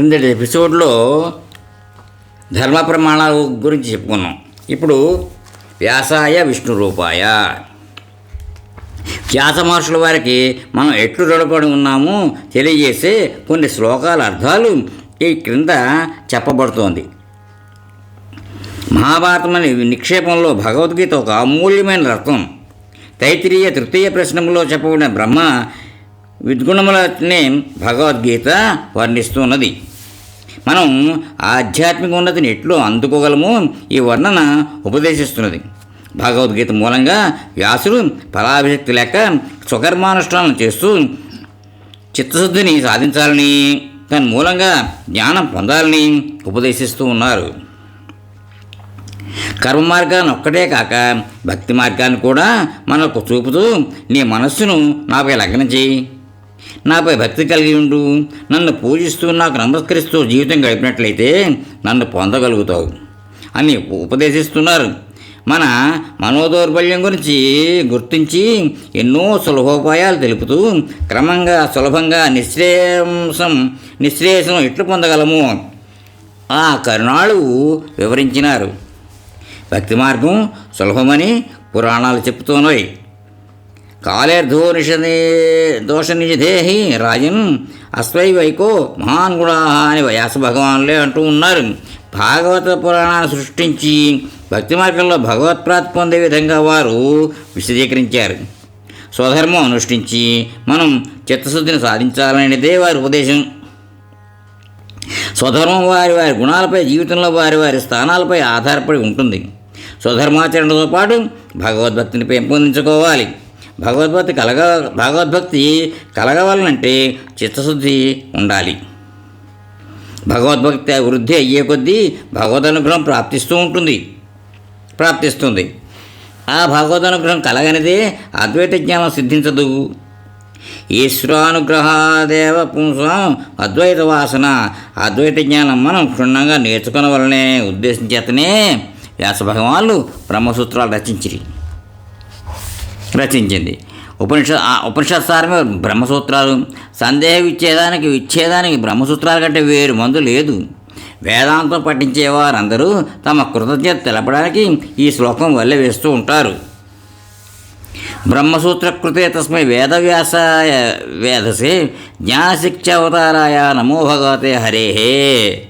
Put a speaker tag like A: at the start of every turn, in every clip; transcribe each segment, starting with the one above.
A: క్రిందటి ఎపిసోడ్లో ధర్మ ప్రమాణాల గురించి చెప్పుకున్నాం. ఇప్పుడు వ్యాసాయ విష్ణు రూపాయ వ్యాస మహర్షుల వారికి మనం ఎట్లు రుణపడి ఉన్నామో తెలియజేసే కొన్ని శ్లోకాల అర్థాలు ఈ క్రింద చెప్పబడుతోంది. మహాభారతం అనే నిక్షేపంలో భగవద్గీత ఒక అమూల్యమైన రత్నం. తైత్రీయ తృతీయ ప్రశ్నములో చెప్పబడిన బ్రహ్మ విద్గుణములనే భగవద్గీత వర్ణిస్తున్నది. మనం ఆధ్యాత్మిక ఉన్నతిని ఎట్లు అందుకోగలమో ఈ వర్ణన ఉపదేశిస్తున్నది. భగవద్గీత మూలంగా వ్యాసుడు ఫలాభిషక్తి లేక స్వకర్మానుష్ఠానం చేస్తూ చిత్తశుద్ధిని సాధించాలని దాని మూలంగా జ్ఞానం పొందాలని ఉపదేశిస్తూ ఉన్నారు. కర్మ మార్గాన్ని ఒక్కటే కాక భక్తి మార్గాన్ని కూడా మనకు చూపుతూ నీ మనస్సును నాపై లగ్నం చేయి. నాపై భక్తి కలిగి ఉండు. నన్ను పూజిస్తూ నాకు నమస్కరిస్తూ జీవితం గడిపినట్లయితే నన్ను పొందగలుగుతావు అని ఉపదేశిస్తున్నారు. మన మనోదౌర్బల్యం గురించి గుర్తించి ఎన్నో సులభోపాయాలు తెలుపుతూ క్రమంగా సులభంగా నిశ్రేయసం నిశ్రేయసం ఎట్లు పొందగలము? ఆ కరుణాలు వివరించినారు. భక్తి మార్గం సులభమని పురాణాలు చెప్తున్నాయి కాలేర్ధోనిషదే దోషనిషిధేహి రాజన్ అస్వైవైకో మహాన్ గుణా అని వ్యాస భగవానులే అంటూ ఉన్నారు. భాగవత పురాణాన్ని సృష్టించి భక్తి మార్గంలో భగవత్ప్రాప్తి పొందే విధంగా వారు విశదీకరించారు. స్వధర్మం అనుష్ఠించి మనం చిత్తశుద్ధిని సాధించాలనేదే వారి ఉపదేశం. స్వధర్మం వారి వారి గుణాలపై జీవితంలో వారి వారి స్థానాలపై ఆధారపడి ఉంటుంది. స్వధర్మాచరణతో పాటు భగవద్భక్తిని పెంపొందించుకోవాలి. భగవద్భక్తి కలగ భగవద్భక్తి కలగవాలంటే చిత్తశుద్ధి ఉండాలి. భగవద్భక్తి వృద్ధి అయ్యే కొద్దీ భగవద్ అనుగ్రహం ప్రాప్తిస్తూ ఉంటుంది. ప్రాప్తిస్తుంది. ఆ భగవద్ అనుగ్రహం కలగనిదే అద్వైత జ్ఞానం సిద్ధించదు. ఈశ్వరానుగ్రహాదేవ పుంసం అద్వైత వాసన అద్వైత జ్ఞానం మనం క్షుణ్ణంగా నేర్చుకునవలనే ఉద్దేశం చేతనే వ్యాస భగవాన్లు బ్రహ్మసూత్రాలు రచించిరి. రచించింది. ఉపనిషత్ ఆ ఉపనిషత్ సారమే బ్రహ్మసూత్రాలు. సందేహ విచ్ఛేదానికి విచ్ఛేదానికి బ్రహ్మసూత్రాల కంటే వేరు మందు లేదు. వేదాంతం పఠించే వారందరూ తమ కృతజ్ఞత తెలపడానికి ఈ శ్లోకం వల్ల వేస్తూ ఉంటారు. బ్రహ్మసూత్రకృతే తస్మై వేదవ్యాసాయ వేదసే జ్ఞానశిక్షావతారాయ నమో భగవతే హరేహే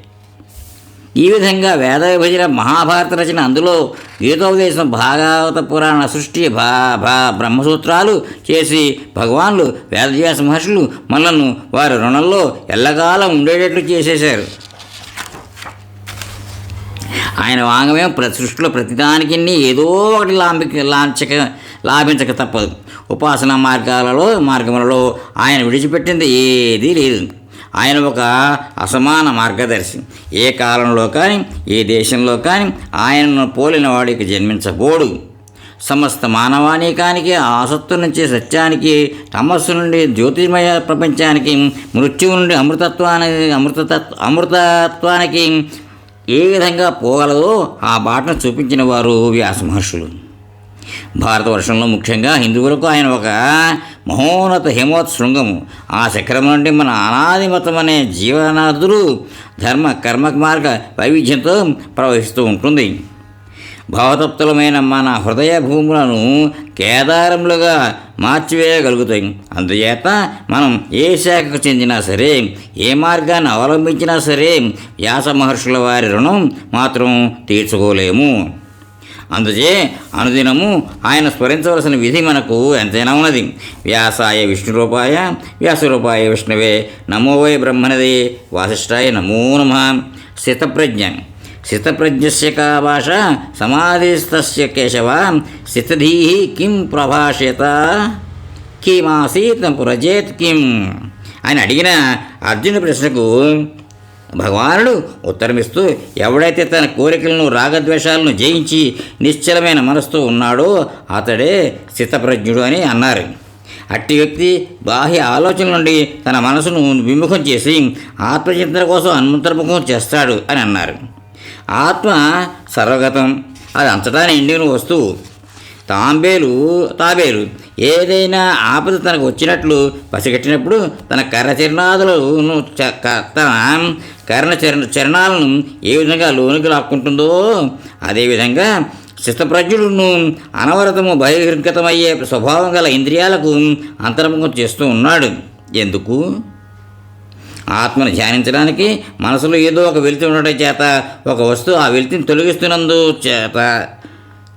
A: ఈ విధంగా వేద విభజన మహాభారత రచన అందులో గీతోపదేశం భాగవత పురాణ సృష్టి భా భా బ్రహ్మసూత్రాలు చేసి భగవాన్లు వేదవ్యాస మహర్షులు మనలను వారి రుణంలో ఎల్లకాలం ఉండేటట్లు చేసేశారు. ఆయన వాంగమేం ప్ర సృష్టిలో ప్రతిదానికి ఏదో ఒకటి లాంబిక లాంచక లాభించక తప్పదు. ఉపాసన మార్గాలలో మార్గములలో ఆయన విడిచిపెట్టింది ఏదీ లేదు. ఆయన ఒక అసమాన మార్గదర్శి. ఏ కాలంలో కానీ ఏ దేశంలో కానీ ఆయనను పోలిన వాడికి జన్మించబోడు. సమస్త మానవానీకానికి ఆసత్తు నుంచి సత్యానికి తమస్సు నుండి జ్యోతిర్మయ ప్రపంచానికి మృత్యువు నుండి అమృతత్వానికి అమృతతత్వ అమృతత్వానికి ఏ విధంగా పోగలదో ఆ బాటను చూపించిన వారు వ్యాస మహర్షులు. భారతవర్షంలో ముఖ్యంగా హిందువులకు ఆయన ఒక మహోన్నత హిమవత్ శృంగము ఆ శిఖరం నుండి మన అనాది మతం అనే జీవనాదులు ధర్మ కర్మ మార్గ వైవిధ్యంతో ప్రవహిస్తూ ఉంటుంది. భావతప్తులమైన మన హృదయ భూములను కేదారములుగా మార్చివేయగలుగుతాయి. అందుచేత మనం ఏ శాఖకు చెందినా సరే ఏ మార్గాన్ని అవలంబించినా సరే వ్యాస మహర్షుల వారి రుణం మాత్రం తీర్చుకోలేము. అందుచే అనుదినము ఆయన స్మరించవలసిన విధి మనకు ఎంతైనా ఉన్నది. వ్యాసాయ విష్ణురూపాయ వ్యాసరూపాయ విష్ణువే నమో వై బ్రహ్మణదే వాసిష్ఠాయ నమో నమ. స్థితప్రజ్ఞ స్థితప్రజ్ఞస్య కా భాష సమాధిస్తస్య కేశవ స్థితధీ కిం ప్రభాషేత? కిమాసీత్ పురజేత్ కిం? ఆయన అడిగిన అర్జున ప్రశ్నకు భగవానుడు ఉత్తరమిస్తూ ఎవడైతే తన కోరికలను రాగద్వేషాలను జయించి నిశ్చలమైన మనస్తో ఉన్నాడో అతడే స్థితప్రజ్ఞుడు అని అన్నారు. అట్టి వ్యక్తి బాహ్య ఆలోచన నుండి తన మనసును విముఖం చేసి ఆత్మచింతన కోసం అంతర్ముఖం చేస్తాడు అని అన్నారు. ఆత్మ సర్వగతం అది అంతటా నిండిన వస్తువు. తాంబేలు తాబేలు ఏదైనా ఆపద తనకు వచ్చినట్లు పసిగట్టినప్పుడు తన కర్ర చరణాదులను చ- క- తన కర్ణ చరణ చరణాలను ఏ విధంగా లోనికి లాక్కుంటుందో అదేవిధంగా చిత్తప్రజ్ఞులను అనవరతము బహిర్గతమయ్యే స్వభావం గల ఇంద్రియాలకు అంతర్ముఖం చేస్తూ ఉన్నాడు. ఎందుకు? ఆత్మను ధ్యానించడానికి మనసులో ఏదో ఒక వెలితి ఉండటం చేత ఒక వస్తువు ఆ వెలితిని తొలగిస్తున్నందు చేత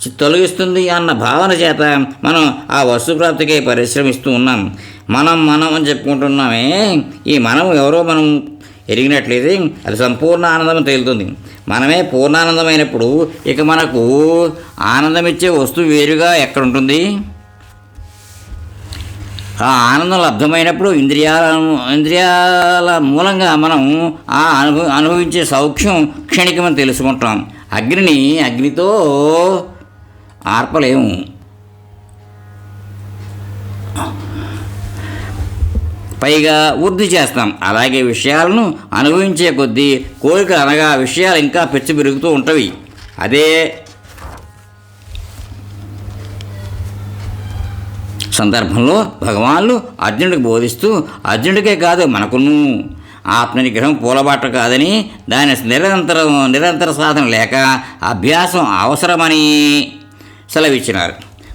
A: తొలగిస్తుంది అన్న భావన చేత మనం ఆ వస్తు ప్రాప్తికై పరిశ్రమిస్తూ ఉన్నాం. మనం మనం అని చెప్పుకుంటున్నామే. ఈ మనం ఎవరో మనం ఎరిగినట్లయితే అది సంపూర్ణ ఆనందం తేలుతుంది. మనమే పూర్ణానందమైనప్పుడు ఇక మనకు ఆనందం ఇచ్చే వస్తువు వేరుగా ఎక్కడ ఉంటుంది ఆ ఆనందం లబ్ధమైనప్పుడు ఇంద్రియాల ఇంద్రియాల మూలంగా మనం ఆ అనుభవ అనుభవించే సౌఖ్యం క్షణికమని తెలుసుకుంటాం. అగ్నిని అగ్నితో ఆర్పలేము. పైగా వృద్ధి చేస్తాం. అలాగే విషయాలను అనుభవించే కొద్దీ కోరిక అనగా విషయాలు ఇంకా పెచ్చు పెరుగుతూ ఉంటవి. అదే సందర్భంలో భగవాన్లు అర్జునుడికి బోధిస్తూ అర్జునుడికే కాదు మనకును ఆత్మ నిగ్రహం పూలబాట కాదని దాని నిరంతరం నిరంతర సాధన లేక అభ్యాసం అవసరమని సెలవిచ్చినారు.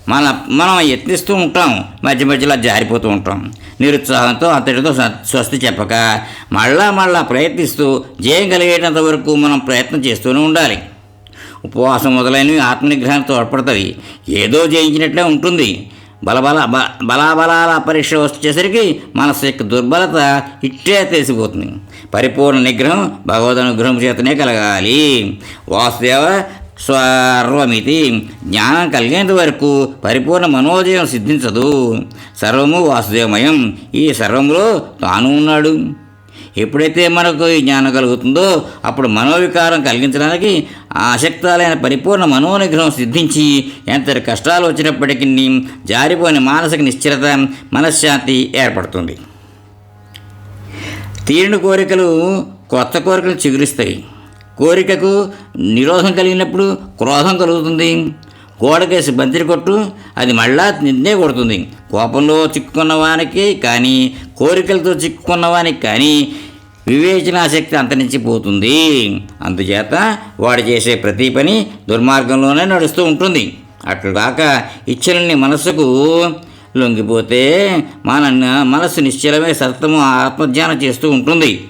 A: మన మనం యత్నిస్తూ ఉంటాం మధ్య మధ్యలో జారిపోతూ ఉంటాం. నిరుత్సాహంతో అంతటితో స్వస్తి చెప్పక మళ్ళా మళ్ళా ప్రయత్నిస్తూ జయం కలిగేటంత వరకు మనం ప్రయత్నం చేస్తూనే ఉండాలి. ఉపవాసం మొదలైనవి ఆత్మనిగ్రహానికి తోడ్పడతాయి. ఏదో జయించినట్లే ఉంటుంది. బలబల బలాబలాల పరీక్ష వచ్చేసరికి మనసు యొక్క దుర్బలత ఇట్టే తెలిసిపోతుంది. పరిపూర్ణ నిగ్రహం భగవద్ అనుగ్రహం చేతనే కలగాలి. వాసుదేవ సర్వమితి జ్ఞానం కలిగేంత వరకు పరిపూర్ణ మనోజయం సిద్ధించదు. సర్వము వాసుదేవమయం. ఈ సర్వంలో తాను ఉన్నాడు. ఎప్పుడైతే మనకు ఈ జ్ఞానం కలుగుతుందో అప్పుడు మనోవికారం కలిగించడానికి ఆసక్తాలైన పరిపూర్ణ మనోనిగ్రహం సిద్ధించి ఎంతటి కష్టాలు వచ్చినప్పటికీ జారిపోయిన మానసిక నిశ్చిరత మనశ్శాంతి ఏర్పడుతుంది. తీరిన కోరికలు కొత్త కోరికలు చిగురిస్తాయి. కోరికకు నిరోధం కలిగినప్పుడు క్రోధం కలుగుతుంది. గోడకేసి బంతిరి కొట్టు అది మళ్ళా నిన్నే కొడుతుంది. కోపంలో చిక్కుకున్న వానికి కానీ కోరికలతో చిక్కుకున్న వానికి కానీ వివేచనాశక్తి అంతరించిపోతుంది. అందుచేత వాడు చేసే ప్రతి పని దుర్మార్గంలోనే నడుస్తూ ఉంటుంది. అట్లుగాక ఇచ్చలని మనసుకు లొంగిపోతే మన మనస్సు నిశ్చలమే సతము ఆత్మధ్యానం చేస్తూ ఉంటుంది.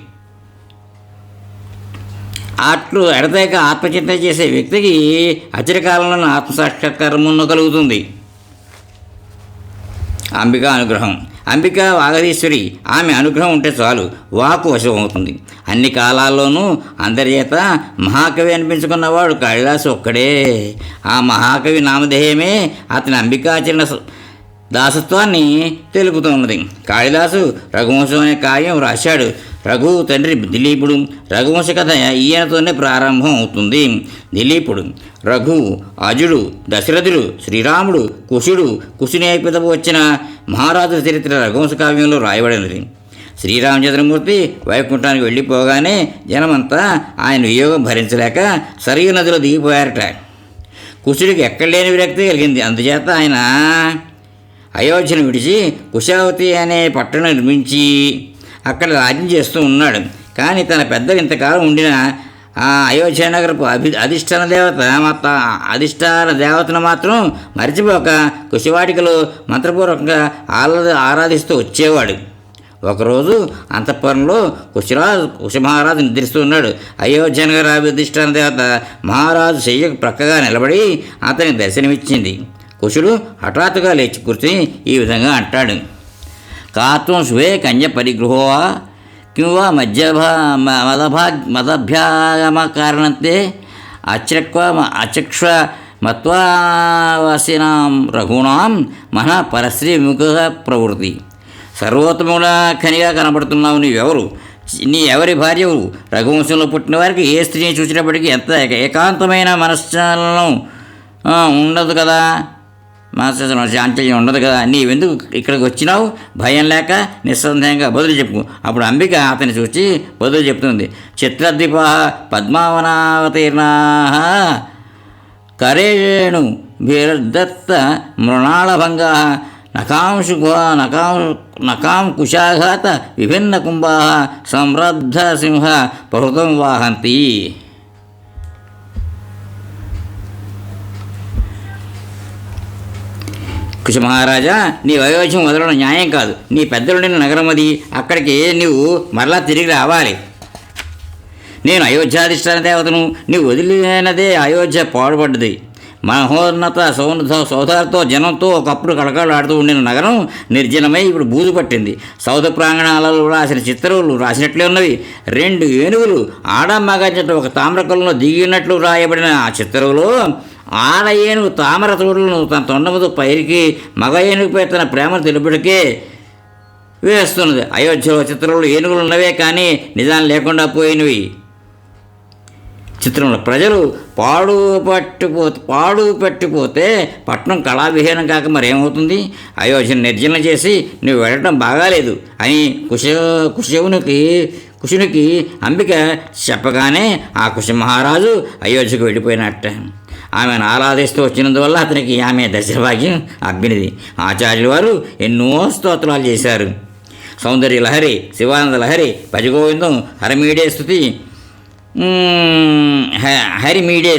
A: అట్లు ఎడతేక ఆత్మచింతన చేసే వ్యక్తికి అచిరకాలంలో ఆత్మసాక్షాత్కారమును కలుగుతుంది అంబిక అనుగ్రహం. అంబిక వాగదీశ్వరి. ఆమె అనుగ్రహం ఉంటే చాలు వాకు వశమవుతుంది. అన్ని కాలాల్లోనూ అందరి చేత మహాకవి అనిపించుకున్నవాడు కాళిదాసు ఒక్కడే. ఆ మహాకవి నామధేయమే అతని అంబికాచరణ దాసత్వాన్ని తెలుపుతున్నది. కాళిదాసు రఘువంశం అనే కావ్యం రాశాడు. రఘు తండ్రి దిలీపుడు రఘువంశ కథ ఈయనతోనే ప్రారంభం అవుతుంది దిలీపుడు రఘు అజుడు దశరథుడు శ్రీరాముడు కుశుడు కుశునేపితపు వచ్చిన మహారాజుల చరిత్ర రఘువంశ కావ్యంలో రాయబడినది. శ్రీరామచంద్రమూర్తి వైకుంఠానికి వెళ్ళిపోగానే జనమంతా ఆయన వియోగం భరించలేక సరియు నదిలో దిగిపోయారట. కుశుడికి ఎక్కడ లేని విరక్తి కలిగింది. అందుచేత ఆయన అయోధ్యను విడిచి కుశావతి అనే పట్టణం నిర్మించి అక్కడ రాజ్యం చేస్తూ ఉన్నాడు. కానీ తన పెద్దలు ఇంతకాలం ఉండిన ఆ అయోధ్య నగరపు అభి అధిష్టాన దేవత మత అధిష్టాన దేవతను మాత్రం మరిచిపోక కుశవాటికలో మంత్రపూర్వకంగా ఆహ్లాద ఆరాధిస్తూ వచ్చేవాడు. ఒకరోజు అంతఃపురంలో కుశరాజు కుశమహారాజు నిద్రిస్తూ ఉన్నాడు. అయోధ్య నగర అధిష్టాన దేవత మహారాజు శయ్యకు ప్రక్కగా నిలబడి అతనికి దర్శనమిచ్చింది. కుశుడు హఠాత్తుగా లేచి కూర్చుని ఈ విధంగా అంటాడు. కాత్వం స్వే కన్య పరిగృహో కింవా మధ్యభా మదభా మదభ్యాగమ కారణంతే అచక్వ అచక్ష మత్వావాసినాం రఘుణాం మన పరశ్రీ విముఖ ప్రవృత్తి సర్వోత్తముల ఖనిగా కనబడుతున్నావు నీవెవరు? నీ ఎవరి భార్యవు? రఘువంశంలో పుట్టిన వారికి ఏ స్త్రీని చూసినప్పటికీ ఎంత ఏకాంతమైన మనశ్చలనం ఉండదు కదా? మనశ్చలనం శాంతి ఉండదు కదా. నీవెందుకు ఇక్కడికి వచ్చినావు? భయం లేక నిస్సందేహంగా బదులు చెప్పు. అప్పుడు అంబిక అతని చూసి బదులు చెప్తుంది. చిత్రద్వీప పద్మావనావతీర్ణా కరేణు వీరదత్త మృణాళభంగా నకాంశు నకాం నకాం కుశాఘాత విభిన్న కుంభా సమృద్ధ సింహ బహుతం వాహంతి. కుశమహారాజా నీ వయోజ్యం వదలడం న్యాయం కాదు. నీ పెద్దలుండిన నగరం అది అక్కడికి నీవు మరలా తిరిగి రావాలి. నేను అయోధ్యాధిష్టాన దేవతను నీవు వదిలినదే అయోధ్య పాడుపడ్డది. మహోన్నత సౌన సౌధాలతో జనంతో ఒకప్పుడు కళకళలాడుతూ ఉండిన నగరం నిర్జనమై ఇప్పుడు బూజు పట్టింది. సౌద ప్రాంగణాలలో రాసిన చిత్రములు రాసినట్లే ఉన్నవి. రెండు ఏనుగులు ఆడ మగ ఒక తామ్రకలంలో దిగినట్లు రాయబడిన ఆ చిత్రంలో ఆడ ఏనుగు తామర తోడులను తన తొండముతో పైరికి మగ ఏనుగుపై తన ప్రేమను తెలుపుడికే వేస్తున్నది. అయోధ్యలో చిత్రంలో ఏనుగులు ఉన్నవే కానీ నిజాలు లేకుండా పోయినవి. చిత్రంలో ప్రజలు పాడు పట్టిపోతే పాడు పెట్టిపోతే పట్టణం కళావిహీనం కాక మరేమవుతుంది? అయోధ్యను నిర్జనం చేసి నువ్వు వెళ్ళటం బాగాలేదు అని కుశ కుశవునికి కుశునికి అంబిక చెప్పగానే ఆ కుశ మహారాజు అయోధ్యకు వెళ్ళిపోయినట్ట. ఆమెను ఆరాధిస్తూ వచ్చినందువల్ల అతనికి ఆమె దశభాగ్యం అబ్బినది ఆచార్యులు వారు ఎన్నో స్తోత్రాలు చేశారు. సౌందర్య లహరి శివానంద లహరి భజగోవిందం హరమీడే స్థుతి హరిమీడే హ- హరి మీడియా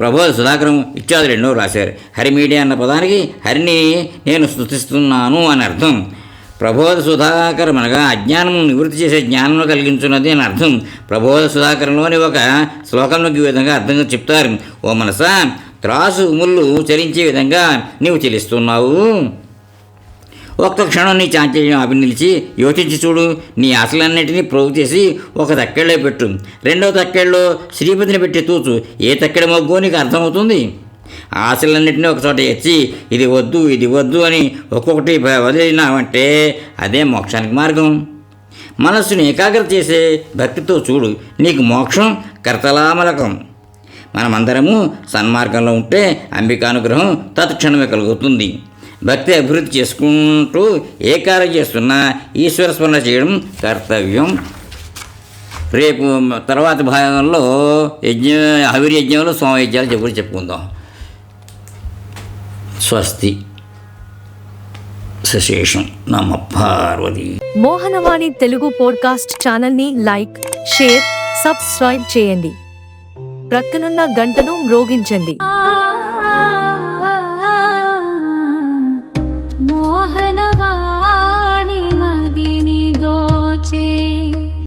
A: ప్రబోధ సుధాకరం ఇత్యాదులు ఎన్నో రాశారు. హరి మీడియా అన్న పదానికి హరిని నేను స్థుతిస్తున్నాను అని అర్థం. ప్రబోధ సుధాకరం అనగా అజ్ఞానం నివృత్తి చేసే జ్ఞానం కలిగించున్నది అని అర్థం. ప్రబోధ సుధాకరంలోని ఒక శ్లోకంలోకి ఈ విధంగా అర్థంగా చెప్తారు. ఓ మనసా త్రాసు ముళ్ళు చలించే విధంగా నీవు చెలిస్తున్నావు. ఒక్క క్షణం నీ చాంచల్యం ఆపి నిలిచి యోచించి చూడు. నీ ఆశలన్నింటినీ ప్రోగు చేసి ఒక తక్కెళ్ళలో పెట్టు. రెండవ తక్కెళ్ళలో శ్రీపతిని పెట్టి తూచు. ఏ తక్కెడ మొగ్గో నీకు అర్థమవుతుంది? ఆశలన్నింటినీ ఒక చోట ఎచ్చి ఇది వద్దు ఇది వద్దు అని ఒక్కొక్కటి వదిలినామంటే అదే మోక్షానికి మార్గం. మనస్సుని ఏకాగ్రత చేసే భక్తితో చూడు నీకు మోక్షం కర్తలామలకం మనమందరము సన్మార్గంలో ఉంటే అంబికానుగ్రహం తత్క్షణమే కలుగుతుంది. భక్తి అభివృద్ధి చేసుకుంటూ ఏ కార్యం చేస్తున్నా ఈశ్వర స్మరణ చేయడం కర్తవ్యం. రేపు తర్వాత భాగంలో యజ్ఞ హవిరి స్వామి సోమయజ్ఞాలు చెప్పి చెప్పుకుందాం. స్వస్తి సశేషం నమ పార్వతి.
B: మోహనవాణి తెలుగు పోడ్కాస్ట్ ఛానల్ని లైక్ షేర్ సబ్స్క్రైబ్ చేయండి. ప్రక్కనున్న గంటను మ్రోగించండి.
C: ఆ